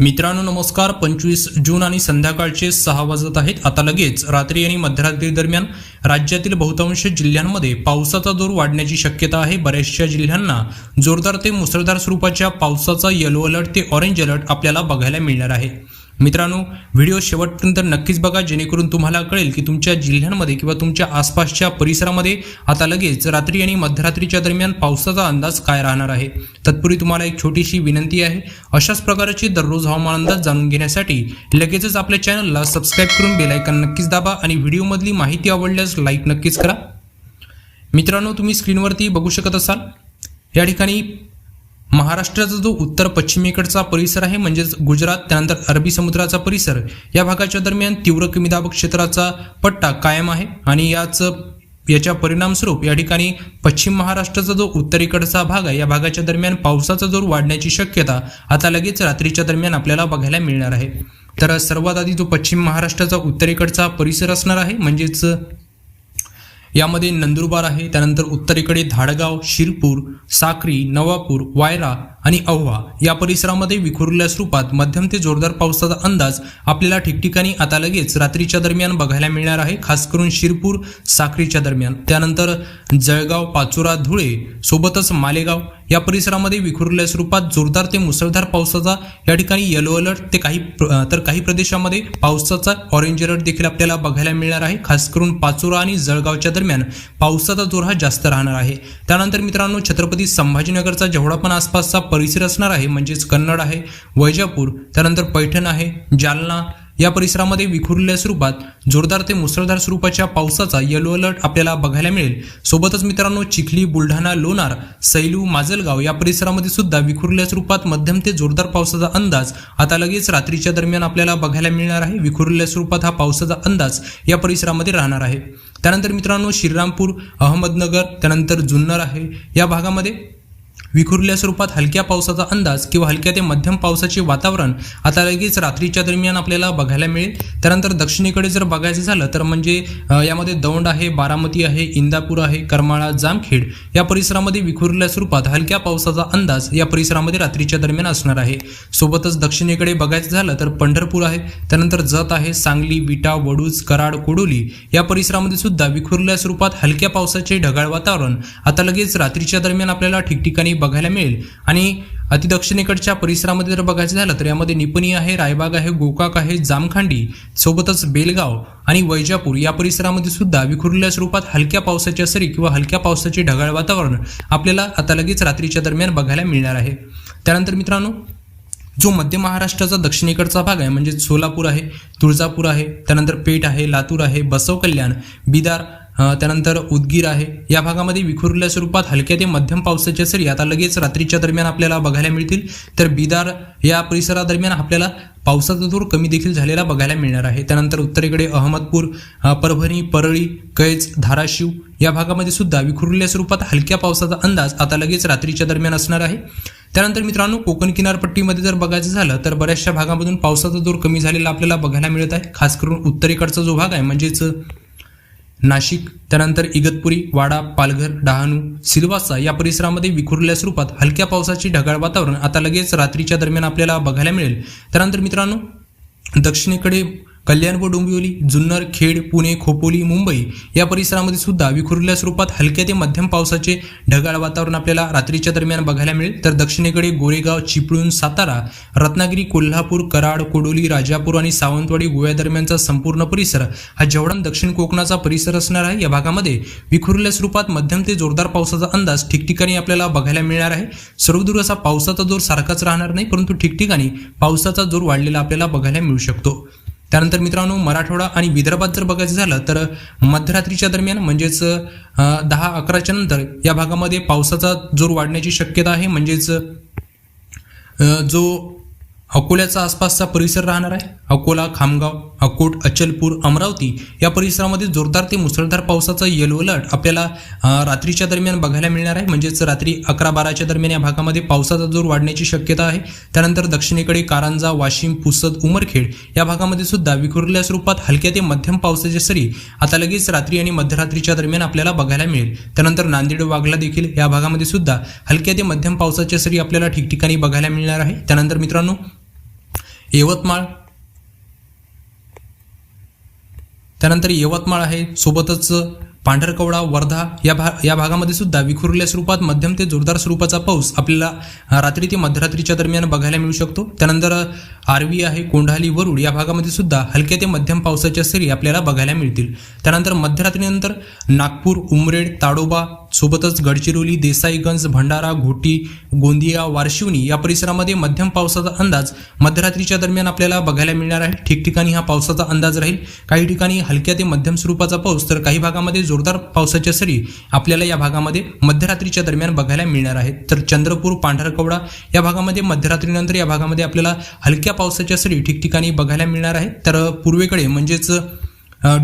मित्रांनो नमस्कार. पंचवीस जून आणि संध्याकाळचे सहा वाजत आहेत. आता लगेच रात्री आणि मध्यरात्री दरम्यान राज्यातील बहुतांश जिल्ह्यांमध्ये पावसाचा जोर वाढण्याची शक्यता आहे. बऱ्याचशा जिल्ह्यांना जोरदार ते मुसळधार स्वरूपाच्या पावसाचा येलो अलर्ट ते ऑरेंज अलर्ट आपल्याला बघायला मिळणार आहे. मित्रांनो व्हिडिओ शेवटपर्यंत नक्कीच बघा जेणेकरून तुम्हाला कळेल की तुमच्या जिल्ह्यांमध्ये किंवा तुमच्या आसपासच्या परिसरामध्ये आता लगेच रात्री आणि मध्यरात्रीच्या दरम्यान पावसाचा अंदाज काय राहणार आहे? तत्पूर्वी तुम्हाला एक छोटीशी विनंती आहे. अशाच प्रकारची दररोज हवामान अंदाज जाणून घेण्यासाठी लगेचच आपल्या चॅनलला सबस्क्राईब करून बेलायकन नक्कीच दाबा आणि व्हिडिओमधली माहिती आवडल्यास लाईक नक्कीच करा. मित्रांनो तुम्ही स्क्रीनवरती बघू शकत असाल. या ठिकाणी महाराष्ट्राचा जो उत्तर पश्चिमेकडचा परिसर आहे म्हणजेच गुजरात त्यानंतर अरबी समुद्राचा परिसर या भागाच्या दरम्यान तीव्र कमी दाब क्षेत्राचा पट्टा कायम आहे आणि याच याच्या परिणामस्वरूप या ठिकाणी पश्चिम महाराष्ट्राचा जो उत्तरेकडचा भाग आहे या भागाच्या दरम्यान पावसाचा जोर वाढण्याची शक्यता आता लगेच रात्रीच्या दरम्यान आपल्याला बघायला मिळणार आहे. तर सर्वात आधी जो पश्चिम महाराष्ट्राचा उत्तरेकडचा परिसर असणार आहे म्हणजेच यामध्ये नंदुरबार आहे त्यानंतर उत्तरेकडे धाडगाव शिरपूर साक्री नवापूर वायरा आणि अव्हा या परिसरामध्ये विखुरलेल्या स्वरूपात मध्यम ते जोरदार पावसाचा अंदाज आपल्याला ठिकठिकाणी आता लगेच रात्रीच्या दरम्यान बघायला मिळणार आहे खास करून शिरपूर साक्रीच्या दरम्यान. त्यानंतर जळगाव पाचोरा धुळे सोबतच मालेगाव या परिसरामध्ये विखुरलेल्या स्वरूपात जोरदार ते मुसळधार पावसाचा या ठिकाणी येलो अलर्ट ते काही तर काही प्रदेशामध्ये पावसाचा ऑरेंज अलर्ट देखील आपल्याला बघायला मिळणार आहे. खास करून पाचोरा आणि जळगावच्या दरम्यान पावसाचा जोर हा जास्त राहणार आहे. त्यानंतर मित्रांनो छत्रपती संभाजीनगरचा जेवढा पण आसपासचा परिसर असणार आहे म्हणजेच कन्नड आहे वैजापूर त्यानंतर पैठण आहे जालना या परिसरामध्ये विखुरलेल्या स्वरूपात जोरदार ते मुसळधार स्वरूपाच्या पावसाचा येलो अलर्ट आपल्याला बघायला मिळेल. सोबतच मित्रांनो चिखली बुलढाणा लोणार सैलू माजलगाव या परिसरामध्ये सुद्धा विखुरलेल्या स्वरूपात मध्यम ते जोरदार पावसाचा अंदाज आता लगेच रात्रीच्या दरम्यान आपल्याला बघायला मिळणार आहे. विखुरलेल्या स्वरूपात हा पावसाचा अंदाज या परिसरामध्ये राहणार आहे. त्यानंतर मित्रांनो श्रीरामपूर अहमदनगर त्यानंतर जुन्नर आहे. या भागामध्ये विखुरल्या स्वरूपात हलक्या पावसाचा अंदाज किंवा हलक्या ते मध्यम पावसाचे वातावरण आता लगेच रात्रीच्या दरम्यान आपल्याला बघायला मिळेल. त्यानंतर दक्षिणेकडे जर बघायचं झालं तर म्हणजे यामध्ये दौंड आहे बारामती आहे इंदापूर आहे करमाळा जामखेड या परिसरामध्ये विखुरल्या स्वरूपात हलक्या पावसाचा अंदाज या परिसरामध्ये रात्रीच्या दरम्यान असणार आहे. सोबतच दक्षिणेकडे बघायचं झालं तर पंढरपूर आहे. त्यानंतर जत आहे सांगली विटा वडूज कराड कोडोली या परिसरामध्ये सुद्धा विखुरल्या स्वरूपात हलक्या पावसाचे ढगाळ वातावरण आता लगेच रात्रीच्या दरम्यान आपल्याला ठिकठिकाणी बघायला मिळेल. आणि अतिदक्षिणेकडच्या परिसरामध्ये जर बघायचं झालं तर यामध्ये निपणी आहे रायबाग आहे गोकाक आहे जामखांडी सोबतच बेलगाव आणि वैजापूर. या परिसरामध्ये सुद्धा विखुरलेल्या स्वरूपात हलक्या पावसाच्या सरी किंवा हलक्या पावसाचे ढगाळ वातावरण आपल्याला आता लगेच रात्रीच्या दरम्यान बघायला मिळणार आहे. त्यानंतर मित्रांनो जो मध्य महाराष्ट्राचा दक्षिणेकडचा भाग आहे म्हणजे सोलापूर आहे तुळजापूर आहे त्यानंतर पेठ आहे लातूर आहे बसव कल्याण बिदार त्यानंतर उदगीर आहे. या भागामध्ये विखुरल्या स्वरूपात हलक्या ते मध्यम पावसाच्या सरी. आता लगेच रात्रीच्या दरम्यान आपल्याला बघायला मिळतील. तर बिदार या परिसरादरम्यान आपल्याला पावसाचा जोर कमी देखील झालेला बघायला मिळणार आहे. त्यानंतर उत्तरेकडे अहमदपूर परभणी परळी कैज धाराशिव या भागामध्ये सुद्धा विखुरलेल्या स्वरूपात हलक्या पावसाचा अंदाज आता लगेच रात्रीच्या दरम्यान असणार आहे. त्यानंतर मित्रांनो कोकण किनारपट्टीमध्ये जर बघायचं झालं तर बऱ्याचशा भागामधून पावसाचा जोर कमी झालेला आपल्याला बघायला मिळत आहे. खास करून उत्तरेकडचा जो भाग आहे म्हणजेच नाशिक त्यानंतर इगतपुरी वाडा पालघर डहाणू सिलवासा या परिसरामध्ये विखुरलेल्या स्वरूपात हलक्या पावसाची ढगाळ वातावरण आता लगेच रात्रीच्या दरम्यान आपल्याला बघायला मिळेल. त्यानंतर मित्रांनो दक्षिणेकडे कल्याण व डोंबिवली जुन्नर खेड पुणे खोपोली मुंबई या परिसरामध्ये सुद्धा विखुरलेल्या स्वरूपात हलक्या ते मध्यम पावसाचे ढगाळ वातावरण आपल्याला रात्रीच्या दरम्यान बघायला मिळेल. तर दक्षिणेकडे गोरेगाव चिपळूण सातारा रत्नागिरी कोल्हापूर कराड कोडोली राजापूर आणि सावंतवाडी गोव्या दरम्यानचा संपूर्ण परिसर हा जेवढा दक्षिण कोकणाचा परिसर असणार आहे या भागामध्ये विखुरलेल्या स्वरूपात मध्यम ते जोरदार पावसाचा अंदाज ठिकठिकाणी आपल्याला बघायला मिळणार आहे. सर्वदूर असा पावसाचा जोर सारखाच राहणार नाही परंतु ठिकठिकाणी पावसाचा जोर वाढलेला आपल्याला बघायला मिळू शकतो. त्यानंतर मित्रांनो मराठवाडा आणि विदर्भात जर बघायचं झालं तर मध्यरात्रीच्या दरम्यान म्हणजेच दहा अकराच्या नंतर या भागामध्ये पावसाचा जोर वाढण्याची शक्यता आहे. म्हणजेच जो अकोल्याचा आसपासचा परिसर राहणार आहे अकोला खामगाव अकोट अचलपूर अमरावती या परिसरामध्ये जोरदार ते मुसळधार पावसाचा येलो अलर्ट आपल्याला रात्रीच्या दरम्यान बघायला मिळणार आहे. म्हणजेच रात्री अकरा बाराच्या दरम्यान या भागामध्ये पावसाचा जोर वाढण्याची शक्यता आहे. त्यानंतर दक्षिणेकडे कारंजा वाशिम पुसद उमरखेड या भागामध्ये सुद्धा विखुरल्या स्वरूपात हलक्या ते मध्यम पावसाच्या सरी आता लगेच रात्री आणि मध्यरात्रीच्या दरम्यान आपल्याला बघायला मिळेल. त्यानंतर नांदेड वाघला देखील या भागामध्ये सुद्धा हलक्या ते मध्यम पावसाच्या सरी आपल्याला ठिकठिकाणी बघायला मिळणार आहे. त्यानंतर मित्रांनो यवतमाळ त्यानंतर यवतमाळ आहे. सोबतच पांढरकवडा वर्धा या भा या भागामध्ये सुद्धा विखुरलेल्या स्वरूपात मध्यम ते जोरदार स्वरूपाचा पाऊस आपल्याला रात्री ते मध्यरात्रीच्या दरम्यान बघायला मिळू शकतो. त्यानंतर आरवी आर्वी आहे कोंढाली वरुड या भागामध्ये सुद्धा हलक्या ते मध्यम पावसाच्या सरी आपल्याला बघायला मिळतील. त्यानंतर मध्यरात्रीनंतर नागपूर उमरेड ताडोबा सोबतच गडचिरोली देसाईगंज भंडारा घोटी गोंदिया वारशिवनी या परिसरामध्ये मध्यम पावसाचा अंदाज मध्यरात्रीच्या दरम्यान आपल्याला बघायला मिळणार आहे. ठिकठिकाणी हा पावसाचा अंदाज राहील. काही ठिकाणी हलक्या ते मध्यम स्वरूपाचा पाऊस तर काही भागामध्ये जोरदार पावसाच्या सरी आपल्याला या भागामध्ये मध्यरात्रीच्या दरम्यान बघायला मिळणार आहेत. तर चंद्रपूर पांढरकवडा या भागामध्ये मध्यरात्रीनंतर या भागामध्ये आपल्याला हलक्या पावसाच्या सरी ठिकठिकाणी बघायला मिळणार आहे तर पूर्वेकडे म्हणजेच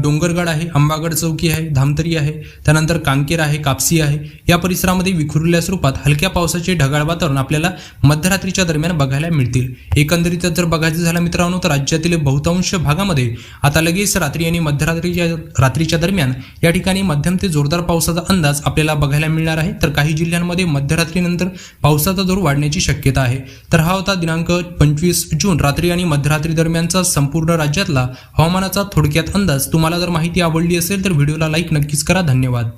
डोंगरगड आहे अंबागड चौकी आहे धामतरी आहे त्यानंतर कांकेर आहे कापसी आहे. या परिसरामध्ये विखुरलेल्या स्वरूपात हलक्या पावसाचे ढगाळ वातावरण आपल्याला मध्यरात्रीच्या दरम्यान बघायला मिळतील. एकंदरीत जर बघायचं झालं मित्रांनो तर राज्यातील बहुतांश भागामध्ये आता लगेच रात्री आणि मध्यरात्रीच्या रात्रीच्या दरम्यान या ठिकाणी मध्यम ते जोरदार पावसाचा अंदाज आपल्याला बघायला मिळणार आहे. तर काही जिल्ह्यांमध्ये मध्यरात्रीनंतर पावसाचा जोर वाढण्याची शक्यता आहे. तर हा होता दिनांक पंचवीस जून. रात्री आणि मध्यरात्री दरम्यानचा संपूर्ण राज्यातला हवामानाचा थोडक्यात अंदाज. तुम्हाला जर माहिती आवडली असेल तर व्हिडिओला लाईक नक्कीच करा. धन्यवाद.